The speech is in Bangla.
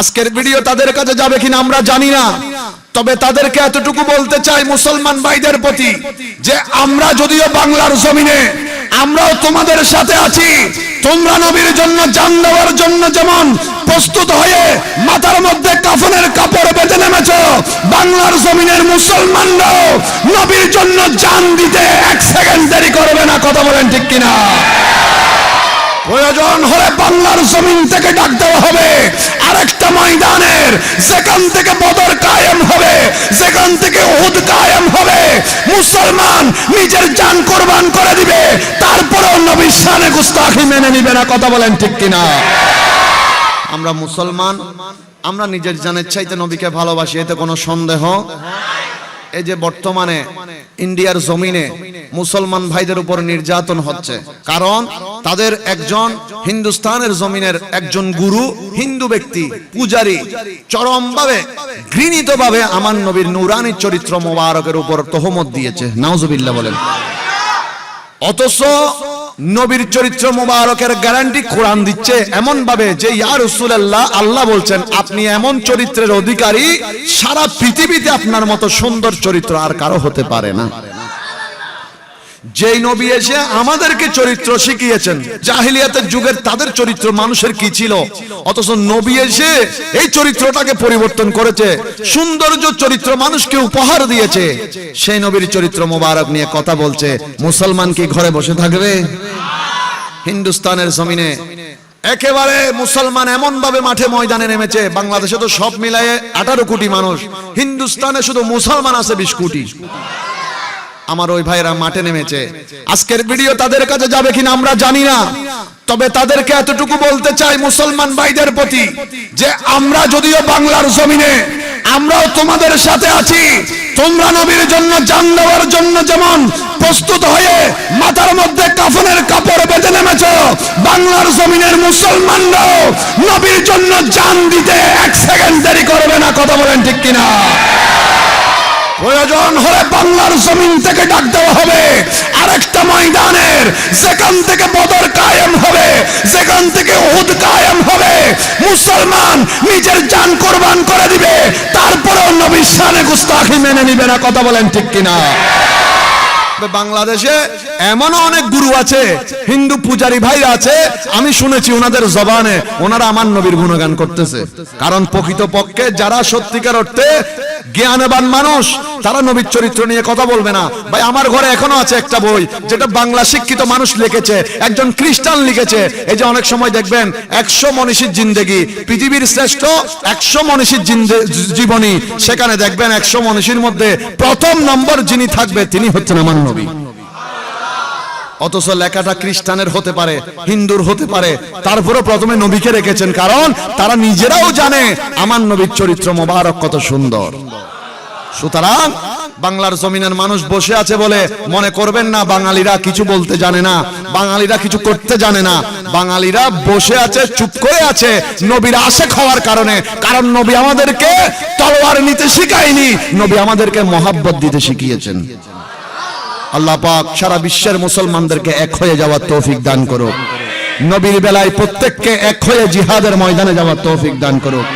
আজকের ভিডিও তাদের কাছে যাবে কিনা আমরা জানি না। তবে তাদেরকে এতটুকু বলতে চাই মুসলমান ভাইদের প্রতি যে আমরা যদিও বাংলার জমিনে, আমরাও তোমাদের সাথে আছি। তোমরা নবীর জন্য জান দেওয়ার জন্য যেমন প্রস্তুত হয়ে মাথার মধ্যে কাফনের কাপড় বেঁধে নেমেছ, বাংলার জমিনের মুসলমানরাও নবীর জন্য জান দিতে এক সেকেন্ড দেরি করবে না, কথা বলেন ঠিক কিনা? প্রয়োজন হলে বাংলার জমিন থেকে ডাক দেওয়া হবে। ময়দানের যেখান থেকে বদর কায়েম হবে, যেখান থেকে কায়েম হবে, মুসলমান নিজের জান কোরবান করে দিবে, তারপরেও শানে গুস্তাখি মেনে নিবে না, কথা বলেন ঠিক কিনা? আমরা মুসলমান, আমরা নিজের জানের চাইতে নবীকে ভালোবাসি, এতে কোনো সন্দেহ? এই যে বর্তমানে ইন্ডিয়ার জমিনে মুসলমান ভাইদের উপর নির্যাতন হচ্ছে। কারণ তাদের একজন হিন্দুস্তানের জমিনের একজন গুরু, হিন্দু ব্যক্তি, পূজারি, চরমভাবে ঘৃণিতভাবে আমার নবীর নুরানি চরিত্র মোবারকের উপর তহমত দিয়েছে। নাউজুবিল্লাহ বলেন। অথচ নবীর চরিত্র মোবারকের গ্যারান্টি কোরআন দিচ্ছে এমন ভাবে যে, ইয়া রাসূলুল্লাহ, আল্লাহ বলছেন, আপনি এমন চরিত্রের অধিকারী, সারা পৃথিবীতে আপনার মতো সুন্দর চরিত্র আর কারও হতে পারে না। যেই নবী এসে আমাদেরকে চরিত্র শিখিয়েছেন, জাহিলিয়াতের যুগের তাদের চরিত্র মানুষের কি ছিল? অথচ নবী এসে এই চরিত্রটাকে পরিবর্তন করেছে, সৌন্দর্য চরিত্র মানুষকে উপহার দিয়েছে। সেই নবীর চরিত্র মোবারক নিয়ে কথা বলছে, মুসলমান কি ঘরে বসে থাকবে? হিন্দুস্তানের জমিনে। একেবারে মুসলমান এমন ভাবে মাঠে ময়দানে নেমেছে, বাংলাদেশে তো সব মিলায়ে আঠারো কোটি মানুষ, হিন্দুস্তানে শুধু মুসলমান আছে বিশ কোটি। আমার ওই ভাইরা মাঠে নেমেছে। আজকের ভিডিও তাদের কাছে যাবে কিনা আমরা জানি না। তবে তাদেরকে এতটুকু বলতে চাই মুসলমান ভাইদের প্রতি যে আমরা যদিও বাংলার জমিনে, আমরাও তোমাদের সাথে আছি। তোমরা নবীর জন্য জান দেওয়ার জন্য যেমন প্রস্তুত হয়ে মাথার মধ্যে কাফনের কাপড় বেঁধে নেমেছ, বাংলার জমিনের মুসলমানরাও নবীর জন্য জান দিতে এক সেকেন্ড দেরি করবে না। কথা বলেন ঠিক কিনা? প্রয়োজন হলে বাংলার জমিন থেকে ডাক দেওয়া হবে। আরেকটা ময়দানের, যেখান থেকে বদর কায়েম হবে, যেখান থেকে উহুদ কায়েম হবে, মুসলমান নিজের জান কোরবান করে দিবে, তারপরেও নবীর শানে গুস্তাখি মেনে নিবে না, কথা বলেন ঠিক কিনা? বাংলাদেশে এমনও অনেক গুরু আছে, হিন্দু পূজারী ভাই আছে, আমি শুনেছি ওনাদের জবানে ওনারা আমার নবীর গুণগান করতেছে। কারণ প্রকৃত পক্ষে যারা সত্যিকার অর্থে জ্ঞানবান মানুষ, তারা নবীর চরিত্র নিয়ে কথা বলবে না। ভাই, আমার ঘরে এখনও আছে একটা বই, যেটা বাংলা শিক্ষিত মানুষ লিখেছে, একজন খ্রিস্টান লিখেছে। এই যে অনেক সময় দেখবেন, একশো মনীষীর জিন্দেগি, পৃথিবীর শ্রেষ্ঠ একশো মনীষীর জীবনী, সেখানে দেখবেন একশো মনীষীর মধ্যে প্রথম নম্বর যিনি থাকবে, তিনি হচ্ছেন আমার নবী। অথচ লেখাটা খ্রিস্টানের হতে পারে, হিন্দুর হতে পারে তারপরে প্রথমে নবীকে রেখেছেন, কারণ তারা নিজেরাও জানে, আমার নবীর চরিত্র মোবারক কত সুন্দর। সুতরাং বাংলার জমিনের মানুষ বসে আছে বলে মনে করবেন না, বাঙালিরা কিছু বলতে জানে না, বাঙালিরা কিছু করতে জানে না। বাঙালিরা বসে আছে, চুপ করে আছে, নবীর আশে খাওয়ার কারণে। কারণ নবী আমাদেরকে তলোয়ার নিতে শিখায়নি, নবী আমাদেরকে মহাব্বত দিতে শিখিয়েছেন। আল্লাহ পাক সারা বিশ্বের মুসলমানদেরকে এক হয়ে যাওয়ার তৌফিক দান করুক। নবীর বেলায় প্রত্যেককে এক হয়ে জিহাদের ময়দানে যাওয়ার তৌফিক দান করুক।